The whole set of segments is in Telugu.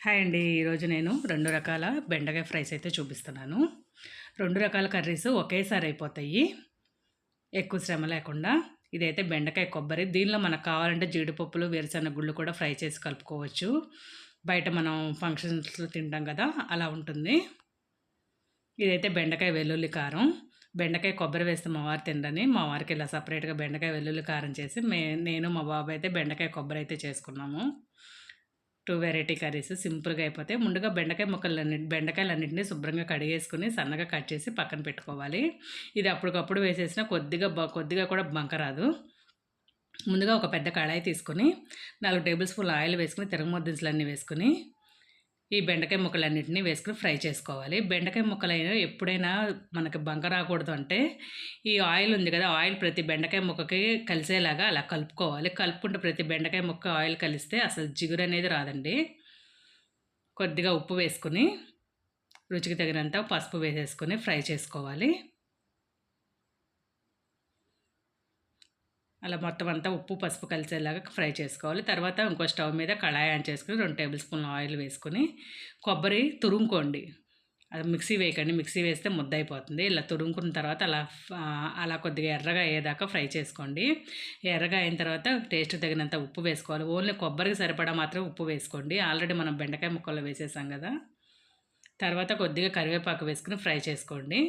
హాయ్ అండి. ఈరోజు నేను రెండు రకాల బెండకాయ ఫ్రైస్ అయితే చూపిస్తున్నాను. రెండు రకాల కర్రీస్ ఒకేసారి అయిపోతాయి. ఎక్కువ శ్రమ లేకుండా ఇదైతే బెండకాయ కొబ్బరి. దీనిలో మనకు కావాలంటే జీడిపప్పులు వేరుశెనగ గుళ్ళు కూడా ఫ్రై చేసి కలుపుకోవచ్చు. బయట మనం ఫంక్షన్స్లో తింటాం కదా అలా ఉంటుంది. ఇదైతే బెండకాయ వెల్లుల్లి కారం. బెండకాయ కొబ్బరి వేస్తే మా వారు తినరని మా వారికి ఇలా సపరేట్గా బెండకాయ వెల్లుల్లి కారం చేసి మే నేను మా బాబు అయితే బెండకాయ కొబ్బరి అయితే చేసుకున్నాము. టూ వెరైటీ కర్రీస్ సింపుల్గా అయిపోతే ముందుగా బెండకాయ ముక్కలన్ని బెండకాయలన్నింటినీ శుభ్రంగా కడిగేసుకుని సన్నగా కట్ చేసి పక్కన పెట్టుకోవాలి. ఇది అప్పటికప్పుడు వేసేసిన కొద్దిగా బ కొద్దిగా కూడా బంకరాదు ముందుగా ఒక పెద్ద కళాయి తీసుకొని నాలుగు టేబుల్ స్పూన్ ఆయిల్ వేసుకుని తిరగమొద్దించులన్నీ వేసుకుని ఈ బెండకాయ ముక్కలన్నింటినీ వేసుకుని ఫ్రై చేసుకోవాలి. బెండకాయ ముక్కలైనా ఎప్పుడైనా మనకి బంక రాకూడదు అంటే ఈ ఆయిల్ ఉంది కదా ఆయిల్ ప్రతి బెండకాయ ముక్కకి కలిసేలాగా అలా కలుపుకోవాలి. కలుపుకుంటే ప్రతి బెండకాయ ముక్క ఆయిల్ కలిస్తే అసలు జిగురు అనేది రాదండి. కొద్దిగా ఉప్పు వేసుకుని రుచికి తగినంత పసుపు వేసేసుకొని ఫ్రై చేసుకోవాలి. అలా మొత్తం అంతా ఉప్పు పసుపు కలిసేలాగా ఫ్రై చేసుకోవాలి. తర్వాత ఇంకో స్టవ్ మీద కళాయి ఆన్ చేసుకుని రెండు టేబుల్ స్పూన్ ఆయిల్ వేసుకొని కొబ్బరి తురుముకోండి. అది మిక్సీ వేయకండి. మిక్సీ వేస్తే ముద్ద అయిపోతుంది. ఇలా తురుముకున్న తర్వాత అలా అలా కొద్దిగా ఎర్రగా అయ్యేదాకా ఫ్రై చేసుకోండి. ఎర్రగా అయిన తర్వాత టేస్ట్ తగినంత ఉప్పు వేసుకోవాలి. ఓన్లీ కొబ్బరికి సరిపడా మాత్రం ఉప్పు వేసుకోండి. ఆల్రెడీ మనం బెండకాయ ముక్కలు వేసేసాం కదా. తర్వాత కొద్దిగా కరివేపాకు వేసుకుని ఫ్రై చేసుకోండి.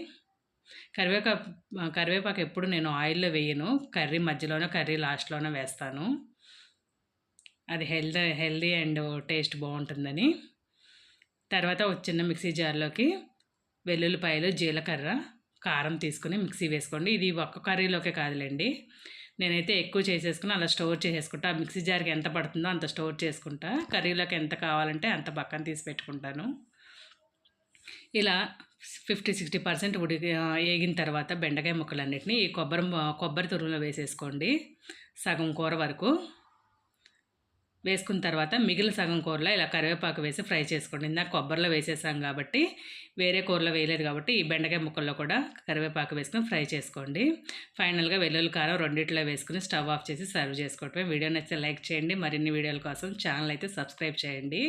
కరివేపాకు కరివేపాకు ఎప్పుడు నేను ఆయిల్లో వేయను. కర్రీ మధ్యలోనే కర్రీ లాస్ట్లోనే వేస్తాను. అది హెల్దీ హెల్దీ అండ్ టేస్ట్ బాగుంటుందని. తర్వాత ఒక చిన్న మిక్సీ జార్లోకి వెల్లుల్లిపాయలు జీలకర్ర కారం తీసుకుని మిక్సీ వేసుకోండి. ఇది ఒక్క కర్రీలోకే కాదులేండి. నేనైతే ఎక్కువ చేసేసుకుని అలా స్టోర్ చేసేసుకుంటా. మిక్సీ జార్కి ఎంత పడుతుందో అంత స్టోర్ చేసుకుంటా. కర్రీలోకి ఎంత కావాలంటే అంత పక్కన తీసి పెట్టుకుంటాను. ఇలా ఫిఫ్టీ సిక్స్టీ పర్సెంట్ ఉడికి వేగిన తర్వాత బెండకాయ ముక్కలన్నిటిని ఈ కొబ్బరి కొబ్బరి తురుములో వేసేసుకోండి సగం కూర వరకు. వేసుకున్న తర్వాత మిగిలిన సగం కూరలో ఇలా కరివేపాకు వేసి ఫ్రై చేసుకోండి. ఇందాక కొబ్బరిలో వేసేసాం కాబట్టి వేరే కూరలో వేయలేదు కాబట్టి ఈ బెండకాయ ముక్కల్లో కూడా కరివేపాకు వేసుకొని ఫ్రై చేసుకోండి. ఫైనల్గా వెల్లుల్లి కారం రెండిట్లో వేసుకుని స్టవ్ ఆఫ్ చేసి సర్వ్ చేసుకోవటమే. వీడియో నచ్చితే లైక్ చేయండి. మరిన్ని వీడియోల కోసం ఛానల్ అయితే సబ్స్క్రైబ్ చేయండి.